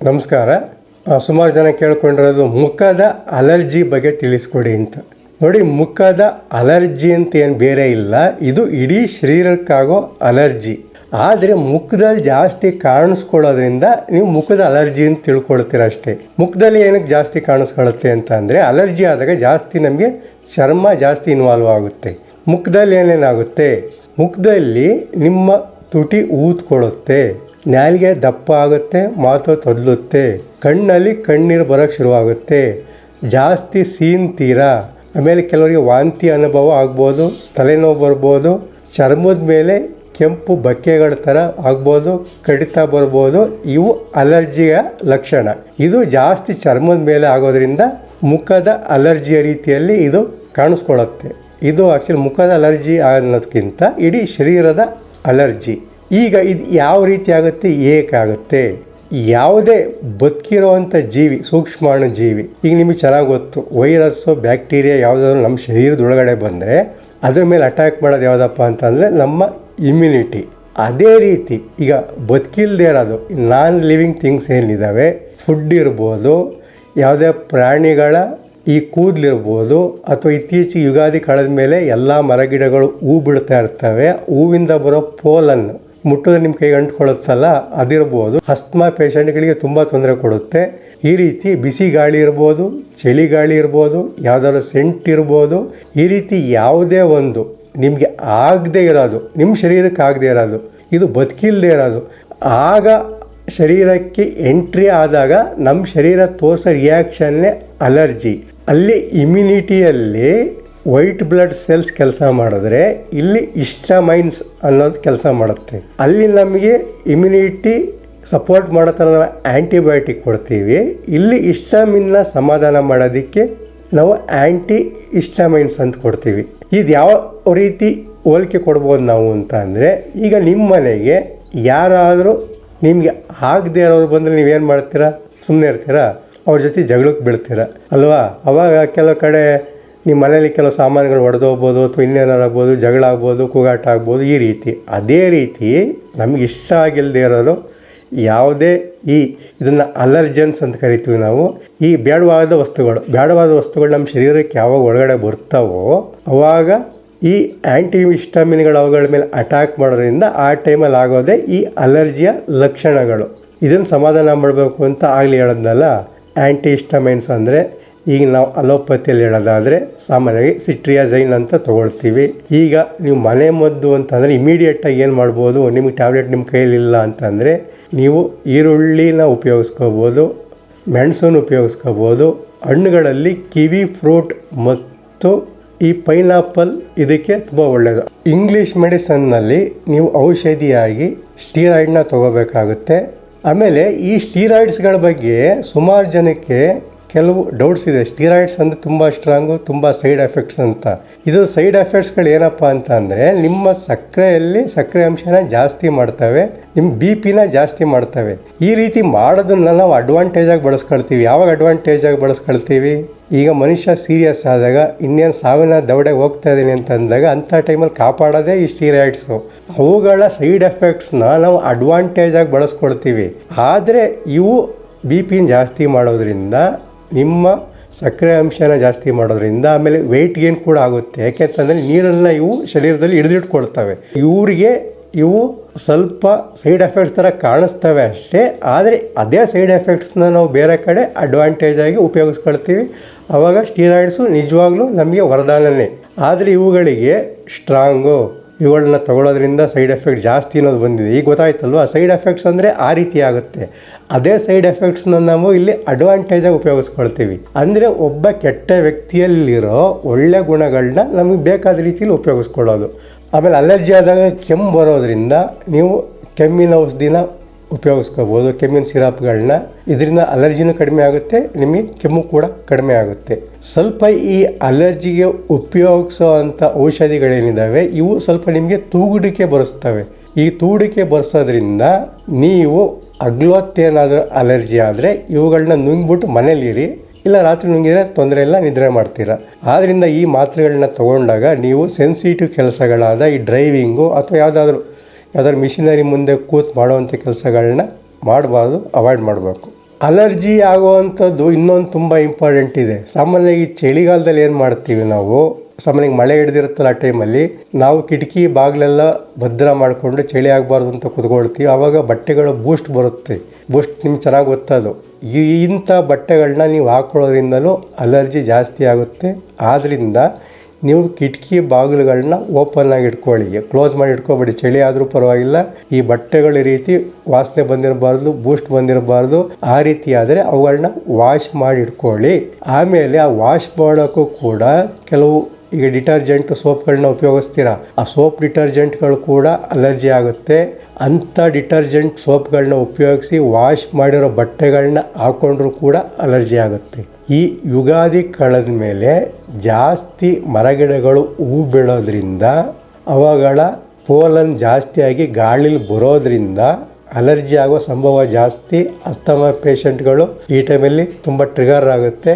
ನಮಸ್ಕಾರ. ಸುಮಾರು ಜನ ಕೇಳ್ಕೊಂಡಿರೋದು ಮುಖದ ಅಲರ್ಜಿ ಬಗ್ಗೆ ತಿಳಿಸ್ಕೊಡಿ ಅಂತ. ನೋಡಿ, ಮುಖದ ಅಲರ್ಜಿ ಅಂತ ಏನು ಬೇರೆ ಇಲ್ಲ. ಇದು ಇಡೀ ಶರೀರಕ್ಕಾಗೋ ಅಲರ್ಜಿ. ಆದರೆ ಮುಖದಲ್ಲಿ ಜಾಸ್ತಿ ಕಾಣಿಸ್ಕೊಳ್ಳೋದ್ರಿಂದ ನೀವು ಮುಖದ ಅಲರ್ಜಿ ಅಂತ ತಿಳ್ಕೊಳ್ತೀರ ಅಷ್ಟೇ. ಮುಖದಲ್ಲಿ ಏನಕ್ಕೆ ಜಾಸ್ತಿ ಕಾಣಿಸ್ಕೊಳ್ಳುತ್ತೆ ಅಂತ ಅಂದರೆ, ಅಲರ್ಜಿ ಆದಾಗ ಜಾಸ್ತಿ ನಮಗೆ ಚರ್ಮ ಜಾಸ್ತಿ ಇನ್ವಾಲ್ವ್ ಆಗುತ್ತೆ. ಮುಖದಲ್ಲಿ ಏನೇನಾಗುತ್ತೆ? ಮುಖದಲ್ಲಿ ನಿಮ್ಮ ತುಟಿ ಊದ್ಕೊಳ್ಳುತ್ತೆ. ನಾಲಿಗೆ ದಪ್ಪ ಆಗುತ್ತೆ ಮಾತು ತೊದಲುತ್ತೆ, ಕಣ್ಣಲ್ಲಿ ಕಣ್ಣೀರು ಬರೋಕ್ಕೆ ಶುರುವಾಗುತ್ತೆ. ಜಾಸ್ತಿ ಸೀನ್ ಸೀನ್ತೀರಾ ಆಮೇಲೆ ಕೆಲವರಿಗೆ ವಾಂತಿ ಅನುಭವ ಆಗ್ಬೋದು, ತಲೆನೋವು ಬರ್ಬೋದು, ಚರ್ಮದ ಮೇಲೆ ಕೆಂಪು ಬಕ್ಕೆಗಳ ಥರ ಆಗ್ಬೋದು, ಕಡಿತ ಬರ್ಬೋದು, ಇವು ಅಲರ್ಜಿಯ ಲಕ್ಷಣ. ಇದು ಜಾಸ್ತಿ ಚರ್ಮದ ಮೇಲೆ ಆಗೋದ್ರಿಂದ ಮುಖದ ಅಲರ್ಜಿಯ ರೀತಿಯಲ್ಲಿ ಇದು ಕಾಣಿಸ್ಕೊಳ್ಳುತ್ತೆ. ಇದು ಆ್ಯಕ್ಚುಲಿ ಮುಖದ ಅಲರ್ಜಿ ಅನ್ನೋದಕ್ಕಿಂತ ಇಡೀ ಶರೀರದ ಅಲರ್ಜಿ. ಈಗ ಇದು ಯಾವ ರೀತಿ ಆಗುತ್ತೆ? ಏಕಾಗುತ್ತೆ ಯಾವುದೇ ಬದುಕಿರೋವಂಥ ಜೀವಿ, ಸೂಕ್ಷ್ಮಾಣು ಜೀವಿ, ಈಗ ನಿಮಗೆ ಚೆನ್ನಾಗಿ ಗೊತ್ತು, ವೈರಸ್ಸು, ಬ್ಯಾಕ್ಟೀರಿಯಾ ಯಾವುದಾದ್ರು ನಮ್ಮ ಶರೀರದೊಳಗಡೆ ಬಂದರೆ ಅದ್ರ ಮೇಲೆ ಅಟ್ಯಾಕ್ ಮಾಡೋದು ಯಾವುದಪ್ಪ ಅಂತಂದರೆ ನಮ್ಮ ಇಮ್ಯುನಿಟಿ ಅದೇ ರೀತಿ ಈಗ ಬದುಕಿಲ್ಲದೆ ಇರೋದು ನಾನ್ ಲಿವಿಂಗ್ ಥಿಂಗ್ಸ್ ಏನಿದ್ದಾವೆ? ಫುಡ್ ಇರ್ಬೋದು, ಯಾವುದೇ ಪ್ರಾಣಿಗಳ ಈ ಕೂದಲಿರ್ಬೋದು, ಅಥವಾ ಇತ್ತೀಚೆಗೆ ಯುಗಾದಿ ಕಳೆದ ಮೇಲೆ ಎಲ್ಲ ಮರಗಿಡಗಳು ಹೂ ಬಿಡ್ತಾ ಇರ್ತವೆ, ಹೂವಿಂದ ಬರೋ ಪೋಲನ್ನು. ಮುಟ್ಟಿದ್ರೆ ನಿಮ್ಮ ಕೈಗೆ ಅಂಟ್ಕೊಳ್ಳುತ್ತಲ್ಲ, ಅದಿರ್ಬೋದು. ಅಸ್ತ್ಮಾ ಪೇಷಂಟ್ಗಳಿಗೆ ತುಂಬ ತೊಂದರೆ ಕೊಡುತ್ತೆ. ಈ ರೀತಿ ಬಿಸಿ ಗಾಳಿ ಇರ್ಬೋದು, ಚಳಿ ಗಾಳಿ ಇರ್ಬೋದು, ಯಾವುದಾದ್ರು ಸೆಂಟ್ ಇರ್ಬೋದು. ಈ ರೀತಿ ಯಾವುದೇ ಒಂದು ನಿಮಗೆ ಆಗದೆ ಇರೋದು ನಿಮ್ಮ ಶರೀರಕ್ಕೆ ಆಗದೆ ಇರೋದು, ಇದು ಬದುಕಿಲ್ಲದೆ ಇರೋದು. ಆಗ ಶರೀರಕ್ಕೆ ಎಂಟ್ರಿ ಆದಾಗ ನಮ್ಮ ಶರೀರ ತೋರಿಸೋ ರಿಯಾಕ್ಷನ್ನೇ ಅಲರ್ಜಿ. ಅಲ್ಲಿ ಇಮ್ಯುನಿಟಿಯಲ್ಲಿ ವೈಟ್ ಬ್ಲಡ್ ಸೆಲ್ಸ್ ಕೆಲಸ ಮಾಡಿದ್ರೆ ಇಲ್ಲಿ ಇಷ್ಟಮೈನ್ಸ್ ಅನ್ನೋದು ಕೆಲಸ ಮಾಡುತ್ತೆ. ಅಲ್ಲಿ ನಮಗೆ ಇಮ್ಯುನಿಟಿ ಸಪೋರ್ಟ್ ಮಾಡೋ ಥರ ನಾವು ಆ್ಯಂಟಿಬಯೋಟಿಕ್ ಕೊಡ್ತೀವಿ. ಇಲ್ಲಿ ಇಷ್ಟಮಿನ್ನ ಸಮಾಧಾನ ಮಾಡೋದಕ್ಕೆ ನಾವು ಆ್ಯಂಟಿ ಇಷ್ಟಮೈನ್ಸ್ ಅಂತ ಕೊಡ್ತೀವಿ. ಇದು ಯಾವ ರೀತಿ ಹೋಲಿಕೆ ಕೊಡ್ಬೋದು ನಾವು ಅಂತ ಅಂದರೆ, ಈಗ ನಿಮ್ಮ ಮನೆಗೆ ಯಾರಾದರೂ ನಿಮಗೆ ಆಗದೆ ಇರೋರು ಬಂದರೆ ನೀವೇನು ಮಾಡ್ತೀರಾ? ಸುಮ್ಮನೆ ಇರ್ತೀರಾ? ಅವ್ರ ಜೊತೆ ಜಗಳಕ್ಕೆ ಬೀಳ್ತೀರಾ? ಅಲ್ವಾ? ಅವಾಗ ಕೆಲವು ಕಡೆ ನಿಮ್ಮ ಮನೇಲಿ ಕೆಲವು ಸಾಮಾನುಗಳು ಒಡೆದೋಗ್ಬೋದು ಅಥವಾ ಇನ್ನೇನಾರು ಆಗ್ಬೋದು, ಜಗಳ ಆಗ್ಬೋದು, ಕೂಗಾಟ ಆಗ್ಬೋದು, ಈ ರೀತಿ. ಅದೇ ರೀತಿ ನಮಗೆ ಇಷ್ಟ ಆಗಿಲ್ಲದೆ ಇರೋದು ಯಾವುದೇ ಈ ಇದನ್ನು ಅಲರ್ಜೆನ್ಸ್ ಅಂತ ಕರಿತೀವಿ ನಾವು. ಈ ಬೇಡವಾದ ವಸ್ತುಗಳು ಬೇಡವಾದ ವಸ್ತುಗಳು ನಮ್ಮ ಶರೀರಕ್ಕೆ ಯಾವಾಗ ಒಳಗಡೆ ಬರ್ತಾವೋ, ಅವಾಗ ಈ ಆ್ಯಂಟಿ ವಿಸ್ಟಮಿನ್ಗಳು ಅವುಗಳ ಮೇಲೆ ಅಟ್ಯಾಕ್ ಮಾಡೋದ್ರಿಂದ ಆ ಟೈಮಲ್ಲಿ ಆಗೋದೇ ಈ ಅಲರ್ಜಿಯ ಲಕ್ಷಣಗಳು. ಇದನ್ನು ಸಮಾಧಾನ ಮಾಡಬೇಕು ಅಂತ ಆಗಲಿ ಹೇಳೋದ್ನಲ್ಲ ಆ್ಯಂಟಿ ಇಸ್ಟಮೈನ್ಸ್ ಅಂದರೆ ಈಗ ನಾವು ಅಲೋಪತಿಯಲ್ಲಿ ಹೇಳೋದಾದರೆ ಸಾಮಾನ್ಯವಾಗಿ ಸಿಟ್ರಿಯಾಜೈನ್ ಅಂತ ತೊಗೊಳ್ತೀವಿ. ಈಗ ನೀವು ಮನೆ ಮದ್ದು ಅಂತಂದರೆ ಇಮಿಡಿಯೇಟಾಗಿ ಏನು ಮಾಡ್ಬೋದು? ನಿಮಗೆ ಟ್ಯಾಬ್ಲೆಟ್ ನಿಮ್ಮ ಕೈಯಲ್ಲಿಲ್ಲ ಅಂತಂದರೆ ನೀವು ಈರುಳ್ಳಿನ ಉಪಯೋಗಿಸ್ಕೋಬೋದು, ಮೆಣಸನ್ನು ಉಪಯೋಗಿಸ್ಕೋಬೋದು, ಹಣ್ಣುಗಳಲ್ಲಿ ಕಿವಿ ಫ್ರೂಟ್ ಮತ್ತು ಈ ಪೈನಾಪಲ್ ಇದಕ್ಕೆ ತುಂಬ ಒಳ್ಳೆಯದು ಇಂಗ್ಲೀಷ್ ಮೆಡಿಸನ್ನಲ್ಲಿ ನೀವು ಔಷಧಿಯಾಗಿ ಸ್ಟೀರಾಯ್ಡ್ನ ತಗೋಬೇಕಾಗುತ್ತೆ. ಆಮೇಲೆ ಈ ಸ್ಟೀರಾಯ್ಡ್ಸ್ಗಳ ಬಗ್ಗೆ ಸುಮಾರು ಜನಕ್ಕೆ ಕೆಲವು ಡೌಟ್ಸ್ ಇದೆ. ಸ್ಟೀರಾಯ್ಡ್ಸ್ ಅಂದರೆ ತುಂಬ ಸ್ಟ್ರಾಂಗು ತುಂಬ ಸೈಡ್ ಎಫೆಕ್ಟ್ಸ್ ಅಂತ. ಇದು ಸೈಡ್ ಎಫೆಕ್ಟ್ಸ್ಗಳು ಏನಪ್ಪ ಅಂತ ಅಂದರೆ, ನಿಮ್ಮ ಸಕ್ಕರೆಯಲ್ಲಿ ಸಕ್ಕರೆ ಅಂಶನ ಜಾಸ್ತಿ ಮಾಡ್ತವೆ ನಿಮ್ಮ ಬಿ ಪಿನ ಜಾಸ್ತಿ ಮಾಡ್ತವೆ. ಈ ರೀತಿ ಮಾಡೋದನ್ನ ನಾವು ಅಡ್ವಾಂಟೇಜಾಗಿ ಬಳಸ್ಕೊಳ್ತೀವಿ. ಯಾವಾಗ ಅಡ್ವಾಂಟೇಜಾಗಿ ಬಳಸ್ಕೊಳ್ತೀವಿ? ಈಗ ಮನುಷ್ಯ ಸೀರಿಯಸ್ ಆದಾಗ, ಇನ್ನೇನು ಸಾವಿನ ದೌಡೆ ಹೋಗ್ತಾ ಇದ್ದೀನಿ ಅಂತ ಅಂದಾಗ, ಅಂಥ ಟೈಮಲ್ಲಿ ಕಾಪಾಡೋದೇ ಈ ಸ್ಟೀರಾಯ್ಡ್ಸು ಅವುಗಳ ಸೈಡ್ ಎಫೆಕ್ಟ್ಸ್ನ ನಾವು ಅಡ್ವಾಂಟೇಜಾಗಿ ಬಳಸ್ಕೊಳ್ತೀವಿ. ಆದರೆ ಇವು ಬಿ ಪಿನ ಜಾಸ್ತಿ ಮಾಡೋದ್ರಿಂದ ನಿಮ್ಮ ಸಕ್ಕರೆ ಅಂಶನ ಜಾಸ್ತಿ ಮಾಡೋದ್ರಿಂದ ಆಮೇಲೆ ವೆಯ್ಟ್ ಗೇನ್ ಕೂಡ ಆಗುತ್ತೆ. ಯಾಕೆಂತಂದರೆ ನೀರನ್ನು ಇವು ಶರೀರದಲ್ಲಿ ಹಿಡಿದಿಟ್ಕೊಳ್ತವೆ. ಇವರಿಗೆ ಇವು ಸ್ವಲ್ಪ ಸೈಡ್ ಎಫೆಕ್ಟ್ಸ್ ಥರ ಕಾಣಿಸ್ತವೆ ಅಷ್ಟೇ. ಆದರೆ ಅದೇ ಸೈಡ್ ಎಫೆಕ್ಟ್ಸ್ನ ನಾವು ಬೇರೆ ಕಡೆ ಅಡ್ವಾಂಟೇಜ್ ಆಗಿ ಉಪಯೋಗಿಸ್ಕೊಳ್ತೀವಿ. ಆವಾಗ ಸ್ಟೀರಾಯ್ಡ್ಸು ನಿಜವಾಗ್ಲೂ ನಮಗೆ ವರದಾನನೇ. ಆದರೆ ಇವುಗಳಿಗೆ ಸ್ಟ್ರಾಂಗು ಇವುಗಳನ್ನ ತಗೊಳ್ಳೋದ್ರಿಂದ ಸೈಡ್ ಎಫೆಕ್ಟ್ ಜಾಸ್ತಿ ಅನ್ನೋದು ಬಂದಿದೆ. ಈಗ ಗೊತ್ತಾಯ್ತಲ್ವಾ? ಸೈಡ್ ಎಫೆಕ್ಟ್ಸ್ ಅಂದರೆ ಆ ರೀತಿ ಆಗುತ್ತೆ. ಅದೇ ಸೈಡ್ ಎಫೆಕ್ಟ್ಸ್ನ ನಾವು ಇಲ್ಲಿ ಅಡ್ವಾಂಟೇಜಾಗಿ ಉಪಯೋಗಿಸ್ಕೊಳ್ತೀವಿ. ಅಂದರೆ ಒಬ್ಬ ಕೆಟ್ಟ ವ್ಯಕ್ತಿಯಲ್ಲಿರೋ ಒಳ್ಳೆ ಗುಣಗಳನ್ನ ನಮಗೆ ಬೇಕಾದ ರೀತಿಯಲ್ಲಿ ಉಪಯೋಗಿಸ್ಕೊಳ್ಳೋದು. ಆಮೇಲೆ ಅಲರ್ಜಿ ಆದಾಗ ಕೆಮ್ಮು ಬರೋದ್ರಿಂದ ನೀವು ಕೆಮ್ಮಿನ ಔಷಧಿನ ಉಪಯೋಗಿಸ್ಕೋಬೋದು ಕೆಮ್ಮಿನ ಸಿರಪ್ಗಳನ್ನ. ಇದರಿಂದ ಅಲರ್ಜಿನೂ ಕಡಿಮೆ ಆಗುತ್ತೆ. ನಿಮಗೆ ಕೆಮ್ಮು ಕೂಡ ಕಡಿಮೆ ಆಗುತ್ತೆ. ಸ್ವಲ್ಪ ಈ ಅಲರ್ಜಿಗೆ ಉಪಯೋಗಿಸೋ ಅಂಥ ಔಷಧಿಗಳೇನಿದ್ದಾವೆ ಇವು ಸ್ವಲ್ಪ ನಿಮಗೆ ತೂಗುಡಿಕೆ ಬರೆಸ್ತವೆ. ಈ ತೂಡಿಕೆ ಬರೆಸೋದ್ರಿಂದ ನೀವು ಅಗ್ಲೋತ್ತೇನಾದರೂ ಅಲರ್ಜಿ ಆದರೆ ಇವುಗಳನ್ನ ನುಂಗ್ಬಿಟ್ಟು ಮನೇಲಿರಿ. ಇಲ್ಲ ರಾತ್ರಿ ನುಂಗಿದ್ರೆ ತೊಂದರೆ ಇಲ್ಲ, ನಿದ್ರೆ ಮಾಡ್ತೀರ. ಆದ್ದರಿಂದ ಈ ಮಾತ್ರೆಗಳನ್ನ ತಗೊಂಡಾಗ ನೀವು ಸೆನ್ಸಿಟಿವ್ ಕೆಲಸಗಳಾದ ಈ ಡ್ರೈವಿಂಗು ಅಥವಾ ಯಾವುದಾದ್ರೂ ಯಾವ್ದಾದ್ರು ಮಿಷಿನರಿ ಮುಂದೆ ಕೂತ್ ಮಾಡುವಂಥ ಕೆಲಸಗಳನ್ನ ಮಾಡಬಾರ್ದು ಅವಾಯ್ಡ್ ಮಾಡಬೇಕು. ಅಲರ್ಜಿ ಆಗುವಂಥದ್ದು ಇನ್ನೊಂದು ತುಂಬ ಇಂಪಾರ್ಟೆಂಟ್ ಇದೆ. ಸಾಮಾನ್ಯವಾಗಿ ಚಳಿಗಾಲದಲ್ಲಿ ಏನು ಮಾಡ್ತೀವಿ ನಾವು? ಸಾಮಾನ್ಯವಾಗಿ ಮಳೆ ಹಿಡ್ದಿರುತ್ತಲ್ಲ ಆ ಟೈಮಲ್ಲಿ ನಾವು ಕಿಟಕಿ ಬಾಗಿಲೆಲ್ಲ ಭದ್ರ ಮಾಡಿಕೊಂಡು ಚಳಿ ಆಗಬಾರ್ದು ಅಂತ ಕುತ್ಕೊಳ್ತೀವಿ. ಆವಾಗ ಬಟ್ಟೆಗಳು ಬೂಸ್ಟ್ ಬರುತ್ತೆ. ಬೂಸ್ಟ್ ನಿಮ್ಗೆ ಚೆನ್ನಾಗಿ ಗೊತ್ತದು. ಈ ಇಂಥ ಬಟ್ಟೆಗಳನ್ನ ನೀವು ಹಾಕೊಳ್ಳೋದ್ರಿಂದಲೂ ಅಲರ್ಜಿ ಜಾಸ್ತಿ ಆಗುತ್ತೆ. ಆದ್ದರಿಂದ ನೀವು ಕಿಟಕಿ ಬಾಗಿಲುಗಳನ್ನ ಓಪನ್ ಆಗಿ ಇಟ್ಕೊಳ್ಳಿ. ಕ್ಲೋಸ್ ಮಾಡಿ ಇಟ್ಕೊಬೇಡಿ. ಚಳಿ ಆದರೂ ಪರವಾಗಿಲ್ಲ. ಈ ಬಟ್ಟೆಗಳ ರೀತಿ ವಾಸನೆ ಬಂದಿರಬಾರ್ದು ಬೂಸ್ಟ್ ಬಂದಿರಬಾರ್ದು. ಆ ರೀತಿ ಆದರೆ ಅವುಗಳನ್ನ ವಾಶ್ ಮಾಡಿ ಇಟ್ಕೊಳ್ಳಿ. ಆಮೇಲೆ ಆ ವಾಶ್ ಮಾಡೋಕ್ಕೂ ಕೂಡ ಕೆಲವು ಈಗ ಡಿಟರ್ಜೆಂಟ್ ಸೋಪ್ಗಳನ್ನ ಉಪಯೋಗಿಸ್ತೀರಾ? ಆ ಸೋಪ್ ಡಿಟರ್ಜೆಂಟ್ಗಳು ಕೂಡ ಅಲರ್ಜಿ ಆಗುತ್ತೆ. ಅಂಥ ಡಿಟರ್ಜೆಂಟ್ ಸೋಪ್ಗಳನ್ನ ಉಪಯೋಗಿಸಿ ವಾಶ್ ಮಾಡಿರೋ ಬಟ್ಟೆಗಳನ್ನ ಹಾಕೊಂಡ್ರೂ ಕೂಡ ಅಲರ್ಜಿ ಆಗುತ್ತೆ. ಈ ಯುಗಾದಿ ಕಳೆದ ಮೇಲೆ ಜಾಸ್ತಿ ಮರಗಿಡಗಳು ಹೂ ಬೀಳೋದ್ರಿಂದ, ಅವುಗಳ ಪೋಲನ್ ಜಾಸ್ತಿಯಾಗಿ ಗಾಳಿಲಿ ಬರೋದ್ರಿಂದ ಅಲರ್ಜಿ ಆಗೋ ಸಂಭವ ಜಾಸ್ತಿ, ಅಸ್ತಮ ಪೇಷಂಟ್ಗಳು ಈ ಟೈಮಲ್ಲಿ ತುಂಬ ಟ್ರಿಗರ್ ಆಗುತ್ತೆ.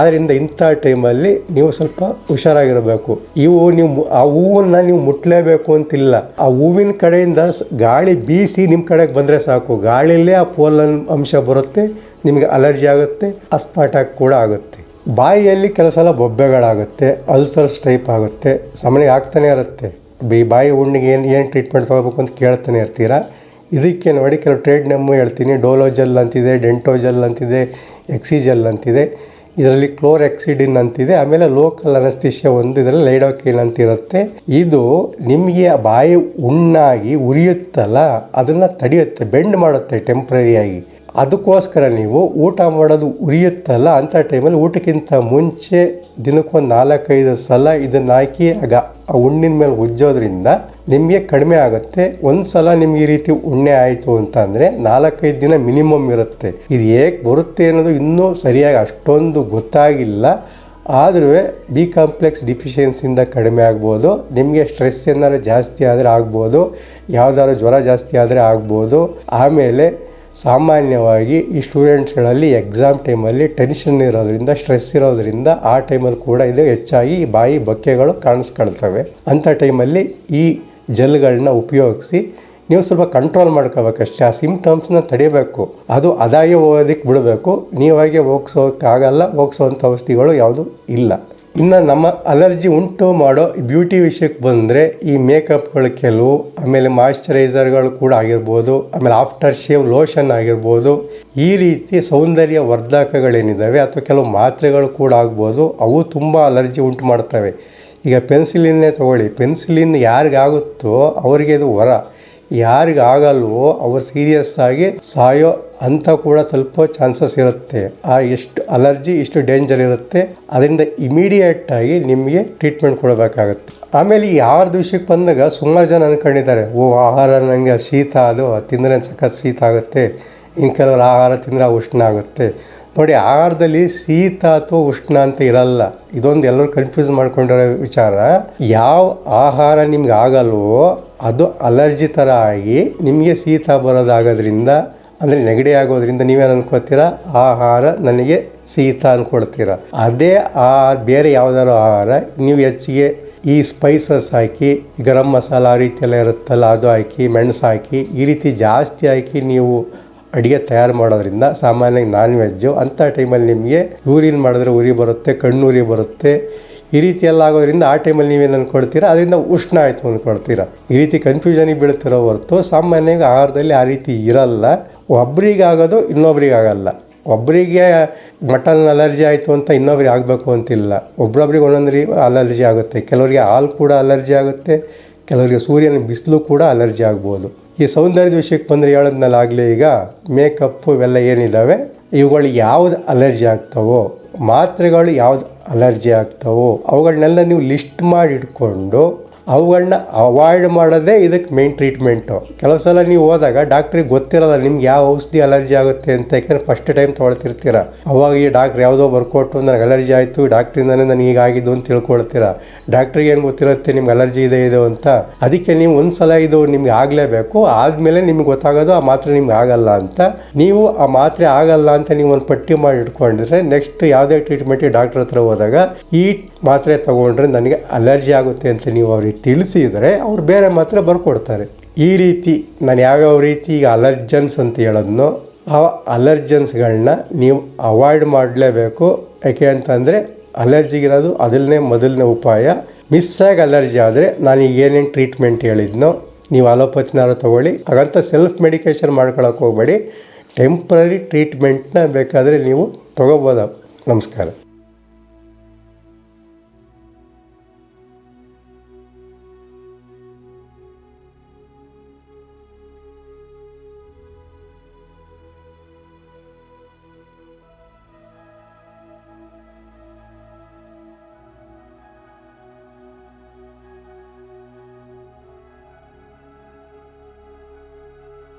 ಆದ್ದರಿಂದ ಇಂಥ ಟೈಮಲ್ಲಿ ನೀವು ಸ್ವಲ್ಪ ಹುಷಾರಾಗಿರಬೇಕು. ಇವು ನೀವು ಆ ಹೂವನ್ನು ನೀವು ಮುಟ್ಲೇಬೇಕು ಅಂತಿಲ್ಲ. ಆ ಹೂವಿನ ಕಡೆಯಿಂದ ಗಾಳಿ ಬೀಸಿ ನಿಮ್ಮ ಕಡೆಗೆ ಬಂದರೆ ಸಾಕು. ಗಾಳಿಯಲ್ಲೇ ಆ ಪೋಲನ್ ಅಂಶ ಬರುತ್ತೆ, ನಿಮಗೆ ಅಲರ್ಜಿ ಆಗುತ್ತೆ ಅಸ್ಮಾಟಾಕ್ ಕೂಡ ಆಗುತ್ತೆ. ಬಾಯಿಯಲ್ಲಿ ಕೆಲವು ಸಲ ಬೊಬ್ಬೆಗಳಾಗುತ್ತೆ ಅಲ್ಸರ್ಸ್ ಟೈಪ್ ಆಗುತ್ತೆ ಸಾಮಾನ್ಯ ಆಗ್ತಾನೆ ಇರುತ್ತೆ. ಬಿ, ಬಾಯಿ ಹುಣ್ಣಿಗೆ ಏನು ಏನು ಟ್ರೀಟ್ಮೆಂಟ್ ತೊಗೋಬೇಕು ಅಂತ ಕೇಳ್ತಾನೆ ಇರ್ತೀರಾ? ಇದಕ್ಕೆ ನೋಡಿ ಕೆಲವು ಟ್ರೇಡ್ ನೆಮ್ಮು ಹೇಳ್ತೀನಿ. ಡೋಲೋ ಜೆಲ್ ಅಂತಿದೆ ಡೆಂಟೋ ಜೆಲ್ ಅಂತಿದೆ ಎಕ್ಸಿಜೆಲ್ ಅಂತಿದೆ. ಇದರಲ್ಲಿ ಕ್ಲೋರ್ ಎಕ್ಸಿಡಿನ್ ಅಂತಿದೆ. ಆಮೇಲೆ ಲೋಕಲ್ ಅನಸ್ತಿಷ್ಯ ಒಂದು ಇದರಲ್ಲಿ ಲೈಡೋಕಿನ್ ಅಂತ ಇರುತ್ತೆ. ಇದು ನಿಮಗೆ ಬಾಯಿ ಉಣ್ಣಾಗಿ ಉರಿಯುತ್ತಲ್ಲ, ಅದನ್ನು ತಡೆಯುತ್ತೆ ಬೆಂಡ್ ಮಾಡುತ್ತೆ ಟೆಂಪ್ರರಿಯಾಗಿ ಅದಕ್ಕೋಸ್ಕರ ನೀವು ಊಟ ಮಾಡೋದು ಉರಿಯುತ್ತಲ್ಲ ಅಂಥ ಟೈಮಲ್ಲಿ ಊಟಕ್ಕಿಂತ ಮುಂಚೆ ದಿನಕ್ಕೊಂದು ನಾಲ್ಕೈದು ಸಲ ಇದನ್ನು ಹಾಕಿ, ಆಗ ಆ ಉಣ್ಣಿನ ಮೇಲೆ ಉಜ್ಜೋದ್ರಿಂದ ನಿಮಗೆ ಕಡಿಮೆ ಆಗುತ್ತೆ. ಒಂದು ಸಲ ನಿಮ್ಗೆ ಈ ರೀತಿ ಉಣ್ಣೆ ಆಯಿತು ಅಂತ ಅಂದರೆ ನಾಲ್ಕೈದು ದಿನ ಮಿನಿಮಮ್ ಇರುತ್ತೆ. ಇದು ಹೇಗೆ ಬರುತ್ತೆ ಅನ್ನೋದು ಇನ್ನೂ ಸರಿಯಾಗಿ ಅಷ್ಟೊಂದು ಗೊತ್ತಾಗಿಲ್ಲ. ಆದರೂ ಬಿ ಕಾಂಪ್ಲೆಕ್ಸ್ ಡಿಫಿಷಿಯನ್ಸಿಯಿಂದ ಕಡಿಮೆ ಆಗ್ಬೋದು. ನಿಮಗೆ ಸ್ಟ್ರೆಸ್ ಏನಾದ್ರು ಜಾಸ್ತಿ ಆದರೆ ಆಗ್ಬೋದು. ಯಾವುದಾದ್ರು ಜ್ವರ ಜಾಸ್ತಿ ಆದರೆ ಆಗ್ಬೋದು. ಆಮೇಲೆ ಸಾಮಾನ್ಯವಾಗಿ ಈ ಸ್ಟೂಡೆಂಟ್ಸ್ಗಳಲ್ಲಿ ಎಕ್ಸಾಮ್ ಟೈಮಲ್ಲಿ ಟೆನ್ಷನ್ ಇರೋದ್ರಿಂದ ಸ್ಟ್ರೆಸ್ ಇರೋದ್ರಿಂದ ಆ ಟೈಮಲ್ಲಿ ಕೂಡ ಇದು ಹೆಚ್ಚಾಗಿ ಬಾಯಿ ಬಕ್ಕೆಗಳು ಕಾಣಿಸ್ಕೊಳ್ತವೆ. ಅಂಥ ಟೈಮಲ್ಲಿ ಈ ಜೆಲ್ಗಳನ್ನ ಉಪಯೋಗಿಸಿ ನೀವು ಸ್ವಲ್ಪ ಕಂಟ್ರೋಲ್ ಮಾಡ್ಕೋಬೇಕಷ್ಟೇ ಆ ಸಿಂಪ್ಟಮ್ಸ್ನ ತಡಿಬೇಕು. ಅದು ಅದಾಗೆ ಹೋಗೋದಕ್ಕೆ ಬಿಡಬೇಕು. ನೀವಾಗೆ ಹೋಗ್ಸೋಕ್ಕಾಗಲ್ಲ. ಹೋಗ್ಸೋವಂಥ ಔಷಧಿಗಳು ಯಾವುದು ಇಲ್ಲ. ಇನ್ನು ನಮ್ಮ ಅಲರ್ಜಿ ಉಂಟು ಮಾಡೋ ಬ್ಯೂಟಿ ವಿಷಯಕ್ಕೆ ಬಂದರೆ ಈ ಮೇಕಪ್ಗಳು ಕೆಲವು, ಆಮೇಲೆ ಮಾಯಿಶ್ಚರೈಸರ್ಗಳು ಕೂಡ ಆಗಿರ್ಬೋದು, ಆಮೇಲೆ ಆಫ್ಟರ್ ಶೇವ್ ಲೋಷನ್ ಆಗಿರ್ಬೋದು. ಈ ರೀತಿ ಸೌಂದರ್ಯ ವರ್ಧಕಗಳೇನಿದ್ದಾವೆ ಅಥವಾ ಕೆಲವು ಮಾತ್ರೆಗಳು ಕೂಡ ಆಗ್ಬೋದು, ಅವು ತುಂಬ ಅಲರ್ಜಿ ಉಂಟು ಮಾಡ್ತವೆ. ಈಗ ಪೆನ್ಸಿಲಿನ್ನೇ ತಗೊಳ್ಳಿ. ಪೆನ್ಸಿಲಿನ್ ಯಾರಿಗಾಗುತ್ತೋ ಅವರಿಗೆ ಇದು ವರ. ಯಾರಿಗಾಗಲ್ವೋ ಅವರು ಸೀರಿಯಸ್ ಆಗಿ ಸಾಯೋ ಅಂತ ಕೂಡ ಸ್ವಲ್ಪ ಚಾನ್ಸಸ್ ಇರುತ್ತೆ. ಆ ಎಷ್ಟು ಅಲರ್ಜಿ ಎಷ್ಟು ಡೇಂಜರ್ ಇರುತ್ತೆ. ಅದರಿಂದ ಇಮಿಡಿಯೇಟ್ ಆಗಿ ನಿಮಗೆ ಟ್ರೀಟ್ಮೆಂಟ್ ಕೊಡಬೇಕಾಗುತ್ತೆ. ಆಮೇಲೆ ಈ ಆರು ದಿವಸಕ್ಕೆ ಬಂದಾಗ ಸುಮಾರು ಜನ ಅನ್ಕೊಂಡಿದ್ದಾರೆ, ಓ, ಆಹಾರ ನನಗೆ ಶೀತ ಅದು, ತಿಂದರೆ ಸಖತ್ ಶೀತ ಆಗುತ್ತೆ. ಇನ್ನು ಕೆಲವರು ಆಹಾರ ತಿಂದರೆ ಉಷ್ಣ ಆಗುತ್ತೆ. ನೋಡಿ, ಆಹಾರದಲ್ಲಿ ಶೀತ ಅಥವಾ ಉಷ್ಣ ಅಂತ ಇರಲ್ಲ. ಇದೊಂದು ಎಲ್ಲರೂ ಕನ್ಫ್ಯೂಸ್ ಮಾಡ್ಕೊಂಡಿರೋ ವಿಚಾರ. ಯಾವ ಆಹಾರ ನಿಮ್ಗೆ ಆಗಲ್ವೋ, ಅದು ಅಲರ್ಜಿ ಥರ ಆಗಿ ನಿಮಗೆ ಶೀತ ಬರೋದಾಗೋದ್ರಿಂದ, ಅಂದರೆ ನೆಗಡಿ ಆಗೋದ್ರಿಂದ ನೀವೇನು ಅನ್ಕೋತೀರಾ? ಆಹಾರ ನನಗೆ ಶೀತ ಅನ್ಕೊಳ್ತೀರಾ ಅದೇ ಆ ಬೇರೆ ಯಾವುದಾದ್ರು ಆಹಾರ, ನೀವು ಹೆಚ್ಚಿಗೆ ಈ ಸ್ಪೈಸಸ್ ಹಾಕಿ, ಗರಂ ಮಸಾಲ ಆ ರೀತಿಯೆಲ್ಲ ಇರುತ್ತಲ್ಲ, ಅದು ಹಾಕಿ, ಮೆಣಸು ಹಾಕಿ, ಈ ರೀತಿ ಜಾಸ್ತಿ ಹಾಕಿ ನೀವು ಅಡುಗೆ ತಯಾರು ಮಾಡೋದ್ರಿಂದ ಸಾಮಾನ್ಯವಾಗಿ ನಾನ್ ವೆಜ್ಜು ಅಂಥ ಟೈಮಲ್ಲಿ ನಿಮಗೆ ಯೂರಿನ್ ಮಾಡಿದ್ರೆ ಉರಿ ಬರುತ್ತೆ ಕಣ್ಣುರಿ ಬರುತ್ತೆ. ಈ ರೀತಿ ಎಲ್ಲ ಆಗೋದ್ರಿಂದ ಆ ಟೈಮಲ್ಲಿ ನೀವೇನು ಅಂದ್ಕೊಳ್ತೀರಾ ಅದರಿಂದ ಉಷ್ಣ ಆಯಿತು ಅಂದ್ಕೊಳ್ತೀರಾ ಈ ರೀತಿ ಕನ್ಫ್ಯೂಷನಿಗೆ ಬೀಳ್ತಿರೋ ಹೊರತು ಸಾಮಾನ್ಯವಾಗಿ ಆಹಾರದಲ್ಲಿ ಆ ರೀತಿ ಇರಲ್ಲ. ಇನ್ನೊಬ್ರಿಗೆ ಆಗಲ್ಲ ಒಬ್ಬರಿಗೆ ಮಟನ್ ಅಲರ್ಜಿ ಆಯಿತು ಅಂತ ಇನ್ನೊಬ್ರಿಗೆ ಆಗಬೇಕು ಅಂತಿಲ್ಲ. ಒಬ್ರೊಬ್ರಿಗೆ ಒಂದೊಂದು ರೀ ಅಲರ್ಜಿ ಆಗುತ್ತೆ. ಕೆಲವರಿಗೆ ಹಾಲು ಕೂಡ ಅಲರ್ಜಿ ಆಗುತ್ತೆ. ಕೆಲವರಿಗೆ ಸೂರ್ಯನ ಬಿಸಿಲು ಕೂಡ ಅಲರ್ಜಿ ಆಗ್ಬೋದು. ಈ ಸೌಂದರ್ಯದ ವಿಷಯಕ್ಕೆ ಬಂದರೆ ಹೇಳೋದ್ನಲ್ಲ ಈಗ ಮೇಕಪ್ಪು ಇವೆಲ್ಲ ಏನಿದ್ದಾವೆ ಇವುಗಳು ಯಾವ್ದು ಅಲರ್ಜಿ ಆಗ್ತವೋ, ಮಾತ್ರೆಗಳು ಯಾವ್ದು ಅಲರ್ಜಿ ಆಗ್ತವೋ, ಅವುಗಳನ್ನೆಲ್ಲ ನೀವು ಲಿಸ್ಟ್ ಮಾಡಿ ಇಟ್ಕೊಂಡು ಅವುಗಳನ್ನ ಅವಾಯ್ಡ್ ಮಾಡೋದೇ ಇದಕ್ಕೆ ಮೇನ್ ಟ್ರೀಟ್ಮೆಂಟು ಕೆಲವು ಸಲ ನೀವು ಹೋದಾಗ ಡಾಕ್ಟ್ರಿಗೆ ಗೊತ್ತಿರಲ್ಲ ನಿಮ್ಗೆ ಯಾವ ಔಷಧಿ ಅಲರ್ಜಿ ಆಗುತ್ತೆ ಅಂತ, ಯಾಕಂದರೆ ಫಸ್ಟ್ ಟೈಮ್ ತೊಗೊಳ್ತಿರ್ತೀರ. ಅವಾಗ ಈ ಡಾಕ್ಟ್ರ್ ಯಾವುದೋ ಬರ್ಕೊಟ್ಟು ನನಗೆ ಅಲರ್ಜಿ ಆಯಿತು ಡಾಕ್ಟ್ರಿಂದನೇ ನನಗೆ ಹೀಗಾಗಿದ್ದು ಅಂತ ತಿಳ್ಕೊಳ್ತೀರ. ಡಾಕ್ಟ್ರಿಗೆ ಏನು ಗೊತ್ತಿರುತ್ತೆ, ನಿಮ್ಗೆ ಅಲರ್ಜಿ ಇದೆ, ಇದು ಅಂತ. ಅದಕ್ಕೆ ನೀವು ಒಂದು ಸಲ ಇದು ನಿಮ್ಗೆ ಆಗಲೇಬೇಕು, ಆದಮೇಲೆ ನಿಮ್ಗೆ ಗೊತ್ತಾಗೋದು ಆ ಮಾತ್ರೆ ನಿಮ್ಗೆ ಆಗಲ್ಲ ಅಂತ. ನೀವು ಆ ಮಾತ್ರೆ ಆಗಲ್ಲ ಅಂತ ನೀವು ಒಂದು ಪಟ್ಟಿ ಮಾಡಿ ಇಟ್ಕೊಂಡಿದ್ರೆ ನೆಕ್ಸ್ಟ್ ಯಾವುದೇ ಟ್ರೀಟ್ಮೆಂಟಿಗೆ ಡಾಕ್ಟ್ರ್ ಹತ್ರ ಹೋದಾಗ ಈ ಮಾತ್ರೆ ತೊಗೊಂಡ್ರೆ ನನಗೆ ಅಲರ್ಜಿ ಆಗುತ್ತೆ ಅಂತ ನೀವು ಅವ್ರಿಗೆ ತಿಳಿಸಿದರೆ ಅವ್ರು ಬೇರೆ ಮಾತ್ರೆ ಬರ್ಕೊಡ್ತಾರೆ. ಈ ರೀತಿ ನಾನು ಯಾವ್ಯಾವ ರೀತಿ ಈಗ ಅಲರ್ಜನ್ಸ್ ಅಂತ ಹೇಳೋದನ್ನು ಆ ಅಲರ್ಜನ್ಸ್ಗಳನ್ನ ನೀವು ಅವಾಯ್ಡ್ ಮಾಡಲೇಬೇಕು. ಯಾಕೆ ಅಂತಂದರೆ ಅಲರ್ಜಿಗಿರೋದು ಅದನ್ನೇ ಮೊದಲನೇ ಉಪಾಯ. ಮಿಸ್ಸಾಗಿ ಅಲರ್ಜಿ ಆದರೆ ನಾನು ಏನೇನು ಟ್ರೀಟ್ಮೆಂಟ್ ಹೇಳಿದ್ನೋ ನೀವು ಅಲೋಪತಿನಾರು ತೊಗೊಳ್ಳಿ. ಹಾಗಂತ ಸೆಲ್ಫ್ ಮೆಡಿಕೇಷನ್ ಮಾಡ್ಕೊಳಕ್ಕೆ ಹೋಗಬೇಡಿ. ಟೆಂಪ್ರರಿ ಟ್ರೀಟ್ಮೆಂಟ್ನ ಬೇಕಾದರೆ ನೀವು ತೊಗೋಬೋದು. ನಮಸ್ಕಾರ.